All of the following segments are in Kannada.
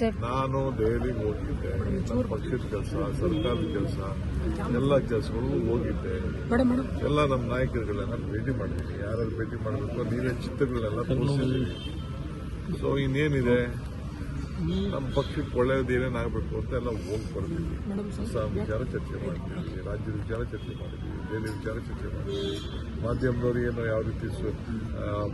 ನಾನು ದೆಹಲಿಗೆ ಹೋಗಿದ್ದೆ. ನಮ್ಮ ಪಕ್ಷದ ಕೆಲಸ ಸರ್ಕಾರದ ಕೆಲಸ ಎಲ್ಲ ಕೆಲಸಗಳು ಹೋಗಿದ್ದೆ. ಎಲ್ಲ ನಮ್ಮ ನಾಯಕರುಗಳನ್ನ ಭೇಟಿ ಮಾಡಿದ್ದೀನಿ. ಯಾರು ಭೇಟಿ ಮಾಡಬೇಕು ನೀವೇ ಚಿತ್ರಗಳನ್ನೆಲ್ಲ ತೋರಿಸಿದ್ದೀವಿ ಸೊ ಇನ್ನೇನಿದೆ? ನಮ್ಮ ಪಕ್ಷಕ್ಕೆ ಒಳ್ಳೆಯದು ಏನೇನಾಗಬೇಕು ಅಂತ ಎಲ್ಲ ಹೋಗಿ ಬರ್ತೀವಿ. ಹೊಸ ವಿಚಾರ ಚರ್ಚೆ ಮಾಡ್ತೀವಿ ರಾಜ್ಯದ ವಿಚಾರ ಚರ್ಚೆ ಮಾಡ್ತೀವಿ ದೆಹಲಿ ವಿಚಾರ ಚರ್ಚೆ ಮಾಡ್ತೀವಿ ಮಾಧ್ಯಮದವರು ಏನು ಯಾವ ರೀತಿ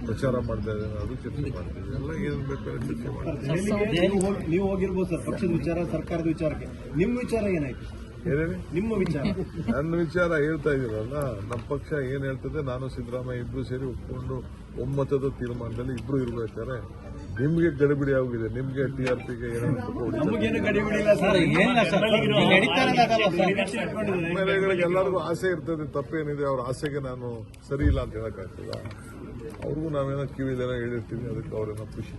ಪ್ರಚಾರ ಮಾಡ್ತಾ ಇದ್ದಾರೆ ಅದು ಚರ್ಚೆ ಮಾಡ್ತೀವಿ. ಎಲ್ಲ ಏನು ಬೇಕಾದ್ರೆ ಚರ್ಚೆ ಮಾಡ್ತೀವಿ. ನೀವು ಹೋಗಿ- ನೀವು ಹೋಗಿರ್ಬೋದು ಸರ್ ಪಕ್ಷದ ವಿಚಾರ ಸರ್ಕಾರದ ವಿಚಾರಕ್ಕೆ. ನಿಮ್ಮ ವಿಚಾರ ಏನಾಯ್ತು? ಏನೇಳಿ ನಿಮ್ಮ ವಿಚಾರ. ನನ್ನ ವಿಚಾರ ಹೇಳ್ತಾ ಇದ್ದೀರಲ್ಲ ನಮ್ಮ ಪಕ್ಷ ಏನ್ ಹೇಳ್ತದೆ ನಾನು ಸಿದ್ದರಾಮಯ್ಯ ಇಬ್ರು ಸೇರಿ ಒಪ್ಕೊಂಡು ಒಮ್ಮತದ ತೀರ್ಮಾನದಲ್ಲಿ ಇಬ್ರು ಇರ್ಬೇಕಾದ್ರೆ ನಿಮ್ಗೆ ಗಡಿಬಿಡಿ ಆಗಿದೆ ನಿಮ್ಗೆ ಟಿ ಆರ್ ಪಿಗೆ ಎಲ್ಲರಿಗೂ ಆಸೆ ಇರ್ತದೆ ತಪ್ಪೇನಿದೆ ಅವ್ರ ಆಸೆಗೆ ನಾನು ಸರಿ ಇಲ್ಲ ಅಂತ ಹೇಳಕ್ಕಾಗ್ತದ? ಅವ್ರಿಗೂ ನಾವೇನೋ ಕಿವಿದೇನೋ ಹೇಳಿರ್ತೀವಿ ಅದಕ್ಕೆ ಅವ್ರೇನೋ ಖುಷಿ.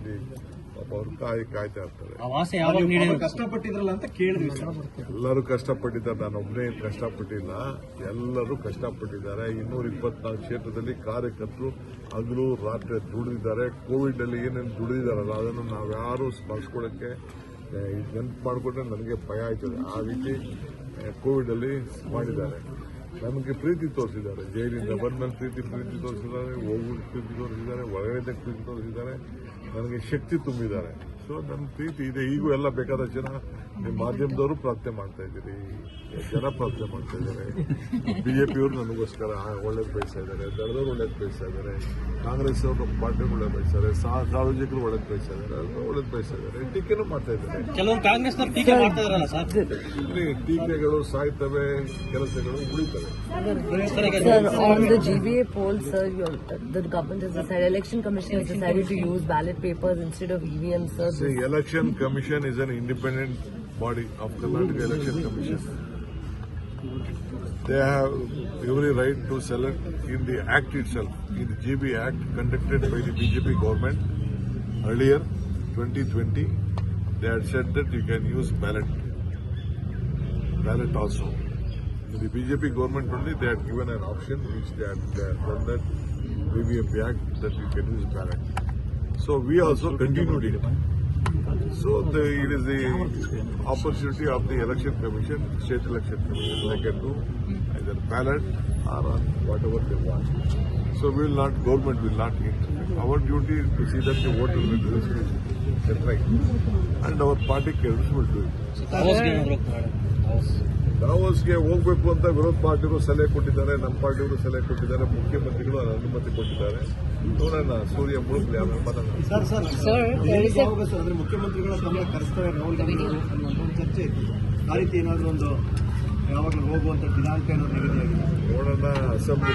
ಪಾಪ ಅವ್ರು ಕಾಯಿ ಕಾಯ್ತಾ ಇರ್ತಾರೆ. ವಾಸ ಯಾವಾಗ ಕಷ್ಟಪಟ್ಟಿದ್ರಲ್ಲ ಅಂತ ಕೇಳಿದ್ವಿ ಎಲ್ಲರೂ ಕಷ್ಟಪಟ್ಟಿದ್ದಾರೆ ನಾನು ಒಬ್ಬನೇ ಕಷ್ಟಪಟ್ಟಿಲ್ಲ. ಎಲ್ಲರೂ ಕಷ್ಟಪಟ್ಟಿದ್ದಾರೆ. ಇನ್ನೂರ ಇಪ್ಪತ್ನಾಲ್ಕು ಕ್ಷೇತ್ರದಲ್ಲಿ ಕಾರ್ಯಕರ್ತರು ಹಗಲು ರಾತ್ರಿ ದುಡಿದಿದ್ದಾರೆ. ಕೋವಿಡ್ ಅಲ್ಲಿ ಏನೇನು ದುಡಿದಿದ್ದಾರಲ್ಲ ಅದನ್ನು ನಾವ್ಯಾರು ಸ್ಮರಿಸ್ಕೊಳ್ಳೋಕ್ಕೆ ನೆನಪು ಮಾಡಿಕೊಂಡ್ರೆ ನನಗೆ ಭಯ ಆಯ್ತದೆ. ಆ ರೀತಿ ಕೋವಿಡ್ ಅಲ್ಲಿ ಮಾಡಿದ್ದಾರೆ. ನಮಗೆ ಪ್ರೀತಿ ತೋರಿಸಿದ್ದಾರೆ. ಜೈಲಿಂದ ಬಂದ್ಮೇಲೆ ಪ್ರೀತಿ ಪ್ರೀತಿ ತೋರಿಸಿದ್ದಾರೆ ಹೋಗ್ಬಿಟ್ಟು ಪ್ರೀತಿ ತೋರಿಸಿದ್ದಾರೆ, ಒಳಗಡೆ ಪ್ರೀತಿ ತೋರಿಸಿದ್ದಾರೆ. ನನಗೆ ಶಕ್ತಿ ತುಂಬಿದ್ದಾರೆ. ಸೊ ನನ್ನ ಪ್ರೀತಿ ಇದೆ. ಈಗೂ ಎಲ್ಲ ಬೇಕಾದ ಜನ ನಿಮ್ಮ ಮಾಧ್ಯಮದವರು ಪ್ರಾರ್ಥನೆ ಮಾಡ್ತಾ ಇದ್ದೀರಿ. ಜನ ಪ್ರಾರ್ಥನೆ ಮಾಡ್ತಾ ಇದ್ದಾರೆ. ಬಿಜೆಪಿಯವರು ನನಗೋಸ್ಕರ ಒಳ್ಳೇದು ಬಯಸ್ತಾ ಇದ್ದಾರೆ. ದಳದವರು ಒಳ್ಳೇದು ಬಯಸ್ತಾ ಇದ್ದಾರೆ. ಕಾಂಗ್ರೆಸ್ ಅವರು ನಮ್ಮ ಪಾರ್ಟಿ ಒಳ್ಳೇದು ಬಯಸ್ತಾರೆ ಸಾರ್ವಜನಿಕರು ಒಳ್ಳೇದು ಬಯಸ್ತಾ ಇದ್ದಾರೆ. ಎಲ್ಲರೂ ಒಳ್ಳೇದು ಬಯಸ್ತಾ ಇದ್ದಾರೆ. ಟೀಕೆನೂ ಮಾಡ್ತಾ ಇದ್ದಾರೆ. ಟೀಕೆಗಳು ಸಾಯ್ತವೆ ಕೆಲಸಗಳು ಉಳಿತವೆ. on the GBA poll, sir, the government has decided, election commission has decided to use ballot papers instead of EVM, sir. The election commission is an independent body of Karnataka Election Commission. They have every right to select in the act itself, in the GB Act conducted by the BJP government earlier, 2020, they had said that you can use ballot, ballot also. In the BJP government only, they had given an option which they had, they had done that BBMP Act that you can use ballot. So we also continued it. So the, it is the opportunity of the election commission, state election commission, they can do either ballot or whatever they want. So we will not, government will not interfere. Our duty is to see that the voter registration is get right. And our party cadres will do it. ದಾವೋಸ್ಗೆ ಹೋಗ್ಬೇಕು ಅಂತ ವಿರೋಧ ಪಾರ್ಟಿಯವರು ಸಲಹೆ ಕೊಟ್ಟಿದ್ದಾರೆ ನಮ್ಮ ಪಾರ್ಟಿಯವರು ಸಲಹೆ ಕೊಟ್ಟಿದ್ದಾರೆ ಮುಖ್ಯಮಂತ್ರಿಗಳು ಅನುಮತಿ ಕೊಟ್ಟಿದ್ದಾರೆ. ನೋಡೋಣ ಸೂರ್ಯ ಮುಳುಗ್ಲಿ ಅವರ ಸರ್ ಅಂದ್ರೆ ಮುಖ್ಯಮಂತ್ರಿಗಳ ತಮ್ಮ ಕರೆಸ್ತಾರೆ ರಾಹುಲ್ ಗಾಂಧಿ ಅವರು ಒಂದು ಚರ್ಚೆ ಇತ್ತು. ಆ ರೀತಿ ಏನಾದರೂ ಒಂದು ಯಾವಾಗಲೂ ಹೋಗುವಂತ ದಿನಾಂಕ ಏನಾದ್ರು ನಿಗದಿಯಾಗಿದೆ ನೋಡೋಣ ಅಸೆಂಬ್ಲಿ